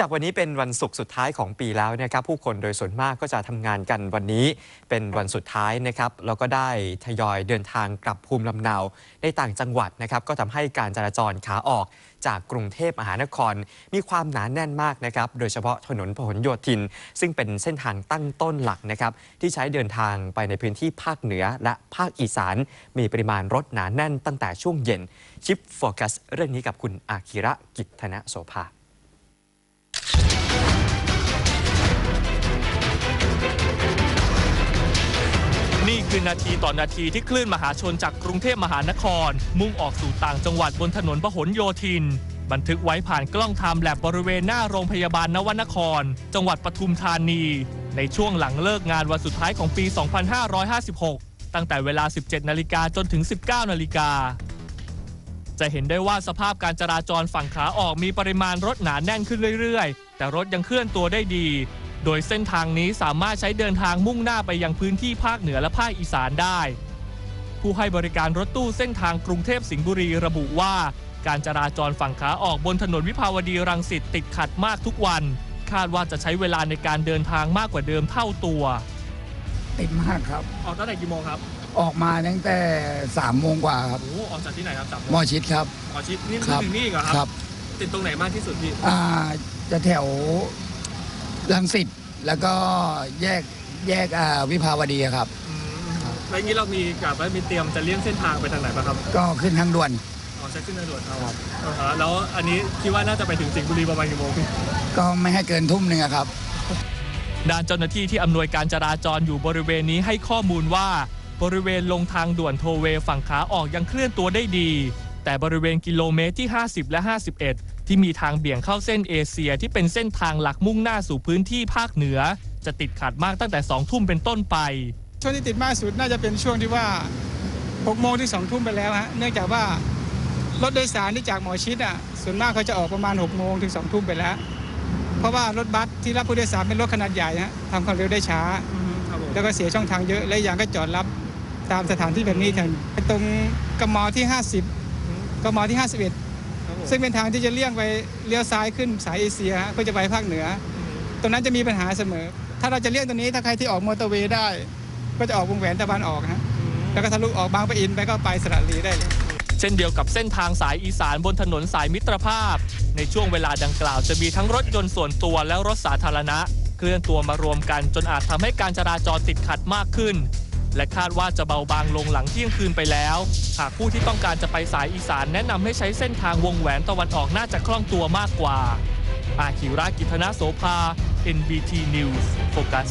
จากวันนี้เป็นวันศุกร์สุดท้ายของปีแล้วนะครับผู้คนโดยส่วนมากก็จะทำงานกันวันนี้เป็นวันสุดท้ายนะครับแล้วก็ได้ทยอยเดินทางกลับภูมิลำเนาในต่างจังหวัดนะครับก็ทำให้การจราจรขาออกจากกรุงเทพมหานคร มีความหนาแน่นมากนะครับโดยเฉพาะถนนพหลโยธิน ซึ่งเป็นเส้นทางตั้งต้นหลักนะครับที่ใช้เดินทางไปในพื้นที่ภาคเหนือและภาคอีสาน มีปริมาณรถหนาแน่นตั้งแต่ช่วงเย็นชิปโฟกัสเรื่องนี้กับคุณอาคิระกิจธนโสภา นี่คือนาทีต่อนาทีที่คลื่นมหาชนจากกรุงเทพมหานคร มุ่งออกสู่ต่างจังหวัดบนถนนพหลโยธิน บันทึกไว้ผ่านกล้องไทม์แลบบริเวณหน้าโรงพยาบาลนวนคร จังหวัดปทุมธานี ในช่วงหลังเลิกงานวันสุดท้ายของปี 2556 ตั้งแต่เวลา 17 นาฬิกาจนถึง 19 นาฬิกา จะเห็นได้ว่าสภาพการจราจรฝั่งขาออกมีปริมาณรถหนาแน่นขึ้นเรื่อยๆ แต่รถยังเคลื่อนตัวได้ดี โดยเส้นทางนี้สามารถใช้เดินทางมุ่งหน้าไปยังพื้นที่ภาคเหนือและภาคอีสานได้ ผู้ให้บริการรถตู้เส้นทางกรุงเทพสิงห์บุรีระบุว่า การจราจรฝั่งขาออกบนถนนวิภาวดีรังสิตติดขัดมากทุกวัน คาดว่าจะใช้เวลาในการเดินทางมากกว่าเดิมเท่าตัวติดมากครับ ออกตั้งแต่กี่โมงครับ ออกมาตั้งแต่สามโมงกว่าครับโอ้ออกจากที่ไหนครับจากหมอชิดครับหมอชิดนี่ครับถึงนี่เหรอครับ ติดตรงไหนมากที่สุดพี่ อ่า จะแถวรังสิต แล้วก็แยกแยกอ่าวิภาวดีครับแล้วงี้เรามีกับว่ามีเตรียมจะเลี่ยงเส้นทางไปทางไหนบ้างครับก็ขึ้นทางด่วน อ๋อใช้ขึ้นทางด่วนเอาครับ อ่าฮะแล้วอันนี้คิดว่าน่าจะไปถึงสิงห์บุรีประมาณกี่โมงพี่ ก็ไม่ให้เกินทุ่มหนึ่งอะครับ ด้านเจ้าหน้าที่ที่อำนวยการจราจรอยู่บริเวณนี้ให้ข้อมูลว่า บริเวณลงทางด่วนโทเวฝั่งขาออกยังเคลื่อนตัวได้ดี แต่บริเวณกิโลเมตรที่ 50 และ 51 ที่มีทางเบี่ยงเข้าเส้นเอเชียที่เป็นเส้นทางหลักมุ่งหน้าสู่พื้นที่ภาคเหนือ จะติดขัดมากตั้งแต่ 2 ทุ่มเป็นต้นไป ช่วงที่ติดมากสุดน่าจะเป็นช่วงที่ว่า6โมงถึง2ทุ่มไปแล้วฮะเนื่องจากว่ารถโดยสารที่จากหมอชิดอะส่วนมากเขาจะออกประมาณ6โมงถึง2ทุ่มไปแล้ว เพราะว่ารถบัสที่รับผู้โดยสารเป็นรถขนาดใหญ่ฮะทำความเร็วได้ช้า แล้วก็เสียช่องทางเยอะและอย่างก็จอดรับตามสถานที่แบบนี้ทางตรงกมที่ 50กมที่ 51 ซึ่งเป็นทางที่จะเลี่ยงไปเลี้ยวซ้ายขึ้นสายเอเชียฮะเพื่อจะไปภาคเหนือ ตรงนั้นจะมีปัญหาเสมอ ถ้าเราจะเลี่ยงตรงนี้ถ้าใครที่ออกมอเตอร์เวย์ได้ ก็จะออกวงแหวนตะวันออกฮะแล้วก็ทะลุออกบางปะอินไปก็ไปสระบุรีได้เลยเช่นเดียวกับเส้นทางสายอีสานบนถนนสายมิตรภาพ ในช่วงเวลาดังกล่าวจะมีทั้งรถยนต์ส่วนตัวและรถสาธารณะ เคลื่อนตัวมารวมกันจนอาจทำให้การจราจรติดขัดมากขึ้น และคาดว่าจะเบาบางลงหลังเที่ยงคืนไปแล้ว หากผู้ที่ต้องการจะไปสายอีสานแนะนำให้ใช้เส้นทางวงแหวนตะวันออกน่าจะคล่องตัวมากกว่า อาคิรากิธนาโสภา NBT News โฟกัส